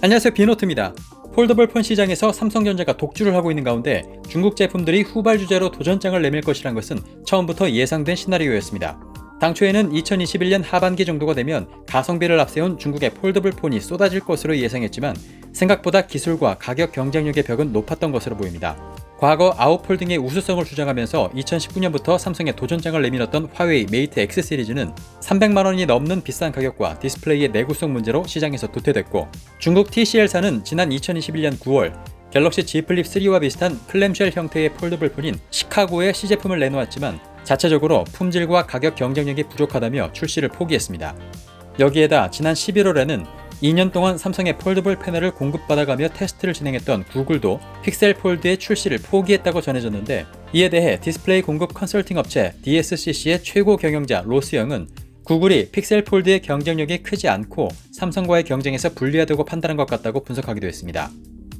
안녕하세요 비노트입니다. 폴더블 폰 시장에서 삼성전자가 독주를 하고 있는 가운데 중국 제품들이 후발 주자로 도전장을 내밀 것이란 것은 처음부터 예상된 시나리오였습니다. 당초에는 2021년 하반기 정도가 되면 가성비를 앞세운 중국의 폴더블 폰이 쏟아질 것으로 예상했지만 생각보다 기술과 가격 경쟁력의 벽은 높았던 것으로 보입니다. 과거 아웃폴딩의 우수성을 주장하면서 2019년부터 삼성에 도전장을 내밀었던 화웨이 메이트 X 시리즈는 300만 원이 넘는 비싼 가격과 디스플레이의 내구성 문제로 시장에서 도태됐고 중국 TCL사는 지난 2021년 9월 갤럭시 Z 플립 3와 비슷한 클램쉘 형태의 폴더블 폰인 시카고의 시제품을 내놓았지만 자체적으로 품질과 가격 경쟁력이 부족하다며 출시를 포기했습니다. 여기에다 지난 11월에는 2년 동안 삼성의 폴더블 패널을 공급받아가며 테스트를 진행했던 구글도 픽셀 폴드의 출시를 포기했다고 전해졌는데 이에 대해 디스플레이 공급 컨설팅 업체 DSCC의 최고 경영자 로스영은 구글이 픽셀 폴드의 경쟁력이 크지 않고 삼성과의 경쟁에서 불리하다고 판단한 것 같다고 분석하기도 했습니다.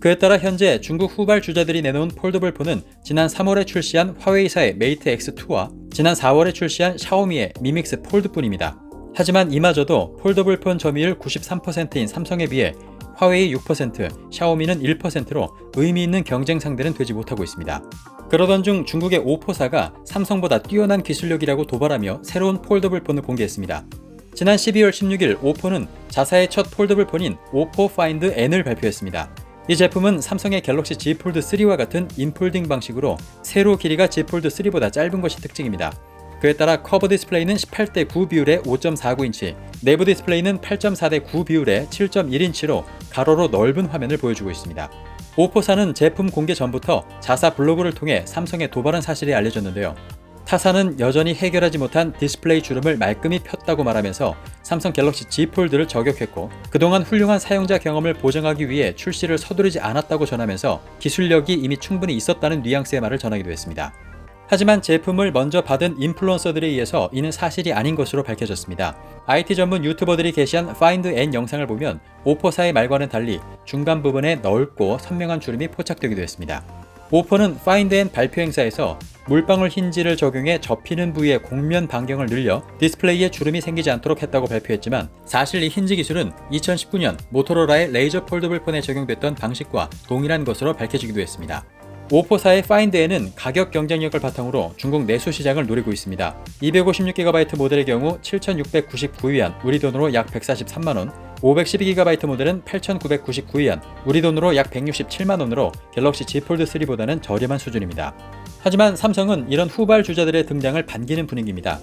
그에 따라 현재 중국 후발 주자들이 내놓은 폴더블 폰은 지난 3월에 출시한 화웨이사의 메이트 X2와 지난 4월에 출시한 샤오미의 미믹스 폴드뿐입니다. 하지만 이마저도 폴더블 폰 점유율 93%인 삼성에 비해 화웨이 6%, 샤오미는 1%로 의미 있는 경쟁 상대는 되지 못하고 있습니다. 그러던 중 중국의 오포사가 삼성보다 뛰어난 기술력이라고 도발하며 새로운 폴더블 폰을 공개했습니다. 지난 12월 16일 오포는 자사의 첫 폴더블 폰인 오포 파인드 N을 발표했습니다. 이 제품은 삼성의 갤럭시 Z 폴드 3와 같은 인폴딩 방식으로 세로 길이가 Z 폴드 3보다 짧은 것이 특징입니다. 그에 따라 커버 디스플레이는 18대 9 비율의 5.49인치, 내부 디스플레이는 8.4대 9 비율의 7.1인치로 가로로 넓은 화면을 보여주고 있습니다. 오포사는 제품 공개 전부터 자사 블로그를 통해 삼성에 도발한 사실이 알려졌는데요. 타사는 여전히 해결하지 못한 디스플레이 주름을 말끔히 폈다고 말하면서 삼성 갤럭시 Z 폴드를 저격했고 그동안 훌륭한 사용자 경험을 보장하기 위해 출시를 서두르지 않았다고 전하면서 기술력이 이미 충분히 있었다는 뉘앙스의 말을 전하기도 했습니다. 하지만 제품을 먼저 받은 인플루언서들에 의해서 이는 사실이 아닌 것으로 밝혀졌습니다. IT 전문 유튜버들이 게시한 Find N 영상을 보면 오포사의 말과는 달리 중간 부분에 넓고 선명한 주름이 포착되기도 했습니다. 오포는 Find N 발표 행사에서 물방울 힌지를 적용해 접히는 부위의 곡면 반경을 늘려 디스플레이에 주름이 생기지 않도록 했다고 발표했지만 사실 이 힌지 기술은 2019년 모토로라의 레이저 폴더블 폰에 적용됐던 방식과 동일한 것으로 밝혀지기도 했습니다. 오포사의 파인드에는 가격 경쟁력을 바탕으로 중국 내수 시장을 노리고 있습니다. 256GB 모델의 경우 7,699위안, 우리 돈으로 약 143만원, 512GB 모델은 8,999위안, 우리 돈으로 약 167만원으로 갤럭시 Z 폴드 3보다는 저렴한 수준입니다. 하지만 삼성은 이런 후발 주자들의 등장을 반기는 분위기입니다.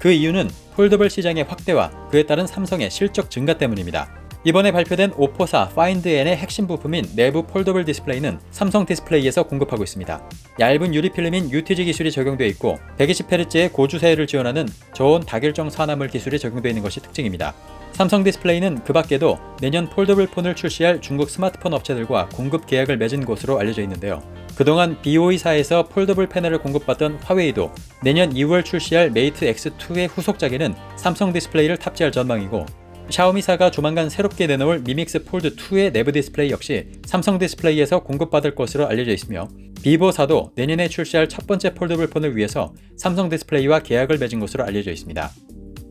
그 이유는 폴더블 시장의 확대와 그에 따른 삼성의 실적 증가 때문입니다. 이번에 발표된 오포사 파인드-N의 핵심 부품인 내부 폴더블 디스플레이는 삼성 디스플레이에서 공급하고 있습니다. 얇은 유리 필름인 UTG 기술이 적용되어 있고 120Hz의 고주세를 지원하는 저온 다결정 산화물 기술이 적용되어 있는 것이 특징입니다. 삼성 디스플레이는 그 밖에도 내년 폴더블 폰을 출시할 중국 스마트폰 업체들과 공급 계약을 맺은 것으로 알려져 있는데요. 그동안 BOE사에서 폴더블 패널을 공급받던 화웨이도 내년 2월 출시할 메이트 X2의 후속작에는 삼성 디스플레이를 탑재할 전망이고 샤오미사가 조만간 새롭게 내놓을 미믹스 폴드 2의 내부 디스플레이 역시 삼성 디스플레이에서 공급받을 것으로 알려져 있으며 비보사도 내년에 출시할 첫 번째 폴더블 폰을 위해서 삼성 디스플레이와 계약을 맺은 것으로 알려져 있습니다.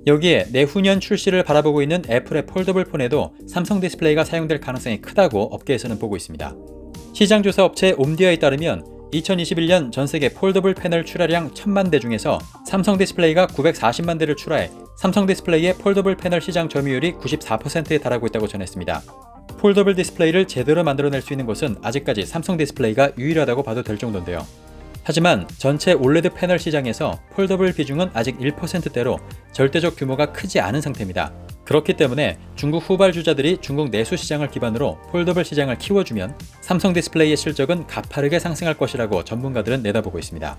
여기에 내후년 출시를 바라보고 있는 애플의 폴더블 폰에도 삼성 디스플레이가 사용될 가능성이 크다고 업계에서는 보고 있습니다. 시장 조사 업체 옴디아에 따르면 2021년 전 세계 폴더블 패널 출하량 1000만 대 중에서 삼성 디스플레이가 940만 대를 출하해 삼성 디스플레이의 폴더블 패널 시장 점유율이 94%에 달하고 있다고 전했습니다. 폴더블 디스플레이를 제대로 만들어낼 수 있는 곳은 아직까지 삼성 디스플레이가 유일하다고 봐도 될 정도인데요. 하지만 전체 올레드 패널 시장에서 폴더블 비중은 아직 1%대로 절대적 규모가 크지 않은 상태입니다. 그렇기 때문에 중국 후발 주자들이 중국 내수 시장을 기반으로 폴더블 시장을 키워주면 삼성 디스플레이의 실적은 가파르게 상승할 것이라고 전문가들은 내다보고 있습니다.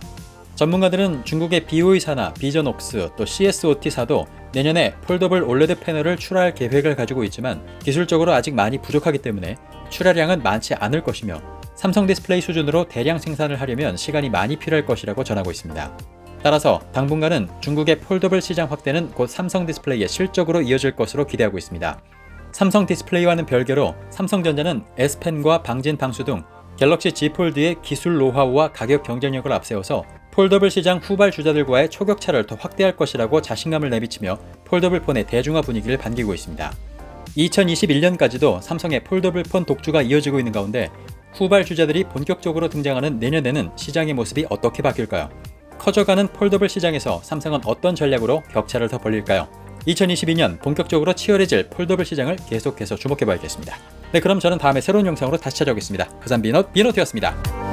전문가들은 중국의 BOE사나 비전옥스 또 CSOT사도 내년에 폴더블 올레드 패널을 출하할 계획을 가지고 있지만 기술적으로 아직 많이 부족하기 때문에 출하량은 많지 않을 것이며 삼성 디스플레이 수준으로 대량 생산을 하려면 시간이 많이 필요할 것이라고 전하고 있습니다. 따라서 당분간은 중국의 폴더블 시장 확대는 곧 삼성 디스플레이의 실적으로 이어질 것으로 기대하고 있습니다. 삼성 디스플레이와는 별개로 삼성전자는 S펜과 방진 방수 등 갤럭시 Z 폴드의 기술 노하우와 가격 경쟁력을 앞세워서 폴더블 시장 후발 주자들과의 초격차를 더 확대할 것이라고 자신감을 내비치며 폴더블 폰의 대중화 분위기를 반기고 있습니다. 2021년까지도 삼성의 폴더블 폰 독주가 이어지고 있는 가운데 후발 주자들이 본격적으로 등장하는 내년에는 시장의 모습이 어떻게 바뀔까요? 커져가는 폴더블 시장에서 삼성은 어떤 전략으로 격차를 더 벌릴까요? 2022년 본격적으로 치열해질 폴더블 시장을 계속해서 주목해봐야겠습니다. 네, 그럼 저는 다음에 새로운 영상으로 다시 찾아오겠습니다. 부산 비넛 비넛이었습니다.